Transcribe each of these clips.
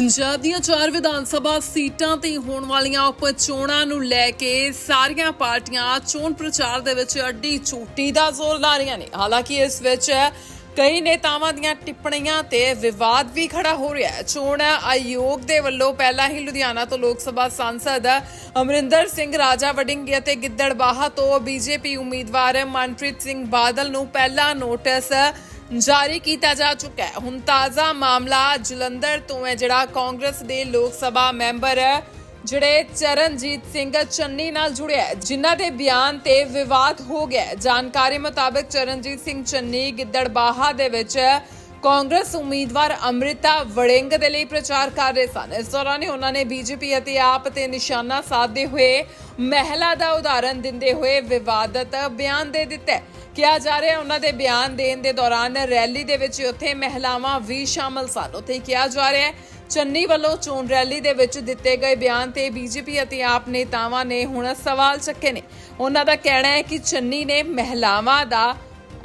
ਪੰਜਾਬ ਦੀਆਂ ਚਾਰ ਵਿਧਾਨ ਸਭਾ ਸੀਟਾਂ ਤੇ ਹੋਣ ਵਾਲੀਆਂ ਉਪ ਚੋਣਾਂ ਨੂੰ ਲੈ ਕੇ ਸਾਰੀਆਂ ਪਾਰਟੀਆਂ ਚੋਣ ਪ੍ਰਚਾਰ ਦੇ ਵਿੱਚ ਅੱਡੀ ਚੋਟੀ ਦਾ ਜ਼ੋਰ ਲਾ ਰਹੀਆਂ ਨੇ। ਹਾਲਾਂਕਿ ਇਸ ਵਿੱਚ ਕਈ ਨੇਤਾਵਾਂ ਦੀਆਂ ਟਿੱਪਣੀਆਂ ਤੇ ਵਿਵਾਦ ਵੀ ਖੜਾ ਹੋ ਰਿਹਾ ਹੈ। ਚੋਣ ਆਯੋਗ ਦੇ ਵੱਲੋਂ ਪਹਿਲਾਂ ਹੀ ਲੁਧਿਆਣਾ ਤੋਂ ਲੋਕ ਸਭਾ ਸਾਂਸਦ ਅਮਰਿੰਦਰ ਸਿੰਘ ਰਾਜਾ ਵਡਿੰਗ ਅਤੇ ਗਿੱਦੜਬਾਹਾ ਤੋਂ ਬੀਜੇਪੀ ਉਮੀਦਵਾਰ ਮਨਪ੍ਰੀਤ ਸਿੰਘ ਬਾਦਲ ਨੂੰ ਪਹਿਲਾ ਨੋਟਿਸ ਜਾਰੀ ਕੀਤਾ ਜਾ ਚੁੱਕਾ ਹੈ। ਹੁਣ ਤਾਜ਼ਾ ਮਾਮਲਾ ਜਲੰਧਰ ਤੋਂ ਹੈ, ਜਿਹੜਾ ਕਾਂਗਰਸ ਦੇ ਲੋਕ ਸਭਾ ਮੈਂਬਰ ਜਿਹੜੇ ਚਰਨਜੀਤ ਸਿੰਘ ਚੰਨੀ ਨਾਲ ਜੁੜਿਆ ਜਿਨ੍ਹਾਂ ਦੇ ਬਿਆਨ ਤੇ ਵਿਵਾਦ ਹੋ ਗਿਆ ਜਾਣਕਾਰੀ ਮੁਤਾਬਕ ਚਰਨਜੀਤ ਸਿੰਘ ਚੰਨੀ ਗਿੱਦੜਬਾਹਾ ਦੇ ਵਿੱਚ ਕਾਂਗਰਸ ਉਮੀਦਵਾਰ ਅੰਮ੍ਰਿਤਾ ਵੜਿੰਗ ਦੇ ਲਈ ਪ੍ਰਚਾਰ ਕਰ ਰਹੇ ਸਨ। ਇਸ ਦੌਰਾਨ ਹੀ ਉਹਨਾਂ ਨੇ ਬੀਜੇਪੀ ਅਤੇ ਆਪ ਤੇ ਨਿਸ਼ਾਨਾ ਸਾਧਦੇ ਹੋਏ ਮਹਿਲਾ ਦਾ ਉਦਾਹਰਨ ਦਿੰਦੇ ਹੋਏ ਵਿਵਾਦਤ ਬਿਆਨ ਦੇ ਦਿੱਤਾ। ਕਿਹਾ ਜਾ ਰਿਹਾ ਉਹਨਾਂ ਦੇ ਬਿਆਨ ਦੇਣ ਦੇ ਦੌਰਾਨ ਰੈਲੀ ਦੇ ਵਿੱਚ ਉੱਥੇ ਮਹਿਲਾਵਾਂ ਵੀ ਸ਼ਾਮਲ ਸਨ। ਉੱਥੇ ਕਿਹਾ ਜਾ ਰਿਹਾ ਹੈ, ਚੰਨੀ ਵੱਲੋਂ ਚੋਣ ਰੈਲੀ ਦੇ ਵਿੱਚ ਦਿੱਤੇ ਗਏ ਬਿਆਨ ਤੇ ਬੀਜੇਪੀ ਅਤੇ ਆਪ ਨੇਤਾਵਾਂ ਨੇ ਹੁਣ ਸਵਾਲ ਚੱਕੇ ਨੇ। ਉਹਨਾਂ ਦਾ ਕਹਿਣਾ ਹੈ ਕਿ ਚੰਨੀ ਨੇ ਮਹਿਲਾਵਾਂ ਦਾ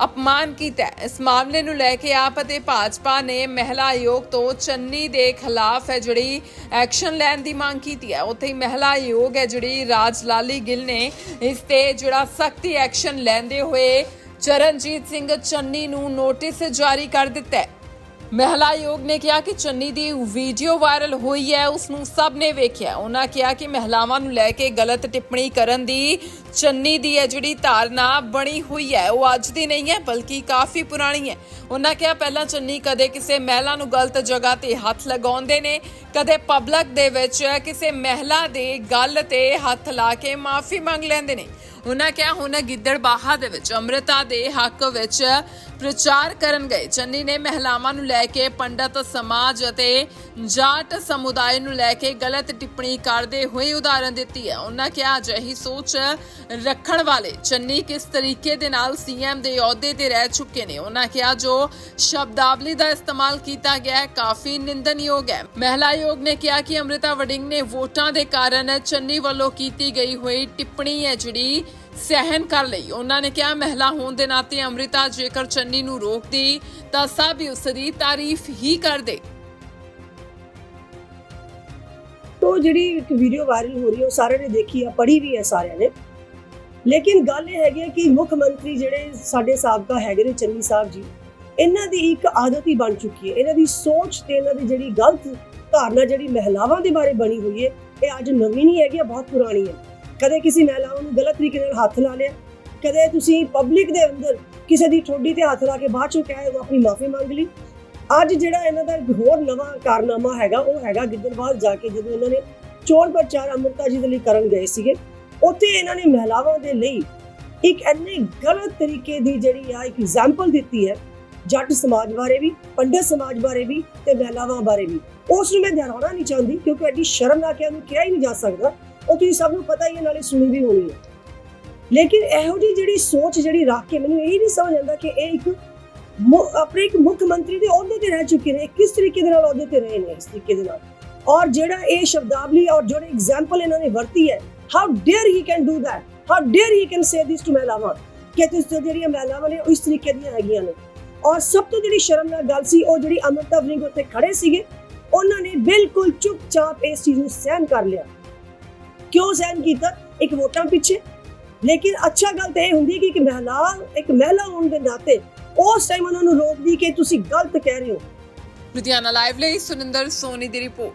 ਅਪਮਾਨ ਕੀਤਾ ਇਸ ਮਾਮਲੇ ਨੂੰ ਲੈ ਕੇ ਆਪ ਅਤੇ ਭਾਜਪਾ ਨੇ ਮਹਿਲਾ ਆਯੋਗ ਤੋਂ ਚੰਨੀ ਦੇ ਖਿਲਾਫ ਹੈ ਜਿਹੜੀ ਐਕਸ਼ਨ ਲੈਣ ਦੀ ਮੰਗ ਕੀਤੀ ਹੈ। ਉੱਥੇ ਹੀ ਮਹਿਲਾ ਆਯੋਗ ਹੈ ਜਿਹੜੀ ਰਾਜ ਲਾਲੀ ਗਿੱਲ ਨੇ ਇਸ ਤੇ ਜਿਹੜਾ ਸਖਤੀ ਐਕਸ਼ਨ ਲੈਂਦੇ ਹੋਏ ਚਰਨਜੀਤ ਸਿੰਘ ਚੰਨੀ ਨੂੰ ਨੋਟਿਸ ਜਾਰੀ ਕਰ ਦਿੱਤਾ ਹੈ। ਮਹਿਲਾ ਆਯੋਗ ਨੇ ਕਿਹਾ ਕਿ ਚੰਨੀ ਦੀ ਵੀਡੀਓ ਵਾਇਰਲ ਹੋਈ ਹੈ, ਉਸ ਨੂੰ ਸਭ ਨੇ ਵੇਖਿਆ। ਉਹਨਾਂ ਕਿਹਾ ਕਿ ਮਹਿਲਾਵਾਂ ਨੂੰ ਲੈ ਕੇ ਗਲਤ ਟਿੱਪਣੀ ਕਰਨ ਦੀ ਚੰਨੀ ਦੀ ਹੈ ਜਿਹੜੀ ਧਾਰਨਾ ਬਣੀ ਹੋਈ ਹੈ, ਉਹ ਅੱਜ ਦੀ ਨਹੀਂ ਹੈ, ਬਲਕਿ ਕਾਫੀ ਪੁਰਾਣੀ ਹੈ। ਉਹਨਾਂ ਕਿਹਾ ਪਹਿਲਾਂ ਚੰਨੀ ਕਦੇ ਕਿਸੇ ਮਹਿਲਾ ਨੂੰ ਗਲਤ ਜਗ੍ਹਾ ਤੇ ਹੱਥ ਲਗਾਉਂਦੇ ਨੇ ਕਦੇ ਪਬਲਿਕ ਦੇ ਵਿੱਚ ਕਿਸੇ ਮਹਿਲਾ ਦੇ ਗੱਲ ਤੇ ਹੱਥ ਲਾ ਕੇ ਮਾਫੀ ਮੰਗ ਲੈਂਦੇ ਨੇ। ਉਹਨਾਂ ਕਿਹਾ, ਹੁਣ ਗਿੱਦੜਬਾਹਾ ਦੇ ਵਿੱਚ ਅੰਮ੍ਰਿਤਾ ਦੇ ਹੱਕ ਵਿੱਚ ਪ੍ਰਚਾਰ ਕਰਨ ਗਏ। ਚੰਨੀ ਨੇ ਮਹਿਲਾਵਾਂ ਨੂੰ ਲੈ ਕੇ ਪੰਡਤ ਸਮਾਜ ਅਤੇ ਜਾਟ ਸਮੁਦਾਇ ਨੂੰ ਲੈ ਕੇ ਗਲਤ ਟਿੱਪਣੀ ਕਰਦੇ ਹੋਏ ਉਦਾਹਰਨ ਦਿੱਤੀ ਹੈ। ਉਹਨਾਂ ਕਿਹਾ, ਅਜਿਹੀ ਸੋਚ ਰੱਖਣ ਵਾਲੇ ਚੰਨੀ ਕਿਸ ਤਰੀਕੇ ਦੇ ਨਾਲ ਸੀਐਮ ਦੇ ਅਹੁਦੇ ਤੇ ਰਹਿ ਚੁੱਕੇ ਨੇ? ਉਹਨਾਂ ਕਿਹਾ, ਜੋ ਸ਼ਬਦਾਵਲੀ ਦਾ ਇਸਤੇਮਾਲ ਕੀਤਾ ਗਿਆ ਹੈ, ਕਾਫੀ ਨਿੰਦਨਯੋਗ ਹੈ। ਮਹਿਲਾ ਆਯੋਗ ਨੇ ਕਿਹਾ ਕਿ ਅੰਮ੍ਰਿਤਾ ਵੜਿੰਗ ਨੇ ਵੋਟਾਂ ਦੇ ਕਾਰਨ ਚੰਨੀ ਵੱਲੋਂ ਕੀਤੀ ਗਈ ਹੋਈ ਟਿੱਪਣੀ ਹੈ ਜਿਹੜੀ ਸਹਿਨ ਕਰ ਲਈ। ਉਹਨਾਂ ਨੇ ਕਿਹਾ, ਮਹਿਲਾ ਹੋਣ ਦੇ ਨਾਤੇ ਅੰਮ੍ਰਿਤਾ ਜੇਕਰ ਚੰਨੀ ਨੂੰ ਰੋਕਦੀ, ਤਾਂ ਸਭ ਉਸ ਦੀ ਤਾਰੀਫ ਹੀ ਕਰਦੇ। ਤੋ ਜਿਹੜੀ ਇੱਕ ਵੀਡੀਓ ਵਾਇਰਲ ਹੋ ਰਹੀ ਹੈ, ਉਹ ਸਾਰਿਆਂ ਨੇ ਦੇਖੀ ਆ ਪੜ੍ਹੀ ਵੀ ਹੈ ਸਾਰਿਆਂ ਨੇ। ਲੇਕਿਨ ਗੱਲ ਇਹ ਹੈਗੀ ਕਿ ਮੁੱਖ ਮੰਤਰੀ ਜਿਹੜੇ ਸਾਡੇ ਸਾਬਕਾ ਹੈਗੇ ਨੇ ਚੰਨੀ ਸਾਹਿਬ ਜੀ ਇਹਨਾਂ ਦੀ ਇੱਕ ਆਦਤ ਹੀ ਬਣ ਚੁੱਕੀ ਹੈ। ਇਹਨਾਂ ਦੀ ਸੋਚ ਤੇ ਇਹਨਾਂ ਦੀ ਜਿਹੜੀ ਗਲਤ ਧਾਰਨਾ, ਜਿਹੜੀ ਮਹਿਲਾਵਾਂ ਦੇ ਬਾਰੇ ਬਣੀ ਹੋਈ ਹੈ, ਇਹ ਅੱਜ ਨਵੀਂ ਨਹੀਂ ਹੈਗੀ, ਇਹ ਬਹੁਤ ਪੁਰਾਣੀ ਹੈ। ਕਦੇ ਕਿਸੇ ਮਹਿਲਾਵਾਂ ਨੂੰ ਗਲਤ ਤਰੀਕੇ ਨਾਲ ਹੱਥ ਲਾ ਲਿਆ, ਕਦੇ ਤੁਸੀਂ ਪਬਲਿਕ ਦੇ ਅੰਦਰ ਕਿਸੇ ਦੀ ਠੋਡੀ ਤੇ ਹੱਥ ਲਾ ਕੇ ਬਾਅਦ ਚੋਂ ਕਹੇ ਉਹ ਆਪਣੀ ਮਾਫੀ ਮੰਗ ਲਈ। ਅੱਜ ਜਿਹੜਾ ਇਹਨਾਂ ਦਾ ਇੱਕ ਹੋਰ ਨਵਾਂ ਕਾਰਨਾਮਾ ਹੈਗਾ, ਉਹ ਹੈਗਾ ਗਿੱਦੜਬਾਹ ਜਾ ਕੇ ਜਦੋਂ ਇਹਨਾਂ ਨੇ ਚੋਣ ਪ੍ਰਚਾਰ ਅੰਮ੍ਰਿਤਾ ਜੀ ਦੇ ਲਈ ਕਰਨ ਗਏ ਸੀਗੇ, ਉੱਥੇ ਇਹਨਾਂ ਨੇ ਮਹਿਲਾਵਾਂ ਦੇ ਲਈ ਇੱਕ ਇੰਨੇ ਗਲਤ ਤਰੀਕੇ ਦੀ ਜਿਹੜੀ ਆ, ਇੱਕ ਐਗਜ਼ਾਮਪਲ ਦਿੱਤੀ ਹੈ ਜੱਟ ਸਮਾਜ ਬਾਰੇ ਵੀ, ਪੰਡਤ ਸਮਾਜ ਬਾਰੇ ਵੀ ਤੇ ਮਹਿਲਾਵਾਂ ਬਾਰੇ ਵੀ। ਉਸ ਨੂੰ ਮੈਂ ਦੁਹਰਾਉਣਾ ਨਹੀਂ ਚਾਹੁੰਦੀ ਕਿਉਂਕਿ ਐਡੀ ਸ਼ਰਮ ਸ਼ਰਮਨਾਕ ਕੇ ਉਹਨੂੰ ਕਿਹਾ ਹੀ ਨਹੀਂ ਜਾ ਸਕਦਾ। ਉਹ ਤੁਸੀਂ ਸਭ ਨੂੰ ਪਤਾ ਹੀ ਹੈ, ਨਾਲੇ ਸੁਣੀ ਵੀ ਹੋਣੀ ਹੈ। ਲੇਕਿਨ ਇਹੋ ਜਿਹੀ ਜਿਹੜੀ ਸੋਚ ਜਿਹੜੀ ਰੱਖ ਕੇ ਮੈਨੂੰ ਇਹ ਨਹੀਂ ਸਮਝ ਆਉਂਦਾ ਕਿ ਇਹ ਇੱਕ ਆਪਣੇ ਇੱਕ ਮੁੱਖ ਮੰਤਰੀ ਦੇ ਅਹੁਦੇ ਤੇ ਰਹਿ ਚੁੱਕੇ ਨੇ। ਇਹ ਕਿਸ ਤਰੀਕੇ ਦੇ ਨਾਲ ਅਹੁਦੇ ਤੇ ਰਹੇ ਨੇ ਇਸ ਤਰੀਕੇ ਦੇ ਨਾਲ? ਔਰ ਜਿਹੜਾ ਇਹ ਸ਼ਬਦਾਵਲੀ ਔਰ ਜਿਹੜੇ ਐਗਜ਼ਾਮਪਲ ਇਹਨਾਂ ਨੇ ਵਰਤੀ ਹੈ how dare he can do that how dare he can say this to ਮਹਿਲਾਵਾਂ? ਕਿ ਤੁਸੀਂ ਜਿਹੜੀਆਂ ਮਹਿਲਾਵਾਂ ਨੇ ਉਹ ਇਸ ਤਰੀਕੇ ਦੀਆਂ ਹੈਗੀਆਂ ਨੇ। ਔਰ ਸਭ ਤੋਂ ਜਿਹੜੀ ਸ਼ਰਮਨਾਕ ਗੱਲ ਸੀ, ਉਹ ਜਿਹੜੀ ਅਮਰਤਾ ਵਰਿੰਗ ਉੱਤੇ ਖੜੇ ਸੀਗੇ, ਉਹਨਾਂ ਨੇ ਬਿਲਕੁਲ ਚੁੱਪਚਾਪ ਇਸ ਚੀਜ਼ ਨੂੰ ਸਹਿਨ ਕਰ ਲਿਆ। ਕਿਉਂ ਸਹਿਨ ਕੀਤਾ? ਇੱਕ ਵੋਟਾਂ ਪਿੱਛੇ। ਲੇਕਿਨ ਅੱਛਾ ਗੱਲ ਤਾਂ ਇਹ ਹੁੰਦੀ ਕਿ ਇੱਕ ਮਹਿਲਾ ਇੱਕ ਮਹਿਲਾ ਹੋਣ ਦੇ ਨਾਤੇ ਉਸ ਟਾਈਮ ਉਹਨਾਂ ਨੂੰ ਰੋਕਦੀ ਕਿ ਤੁਸੀਂ ਗਲਤ ਕਹਿ ਰਹੇ ਹੋ। ਲੁਧਿਆਣਾ ਲਾਈਵ ਲਈ ਸੁਨਿੰਦਰ ਸੋਨੀ ਦੀ ਰਿਪੋਰਟ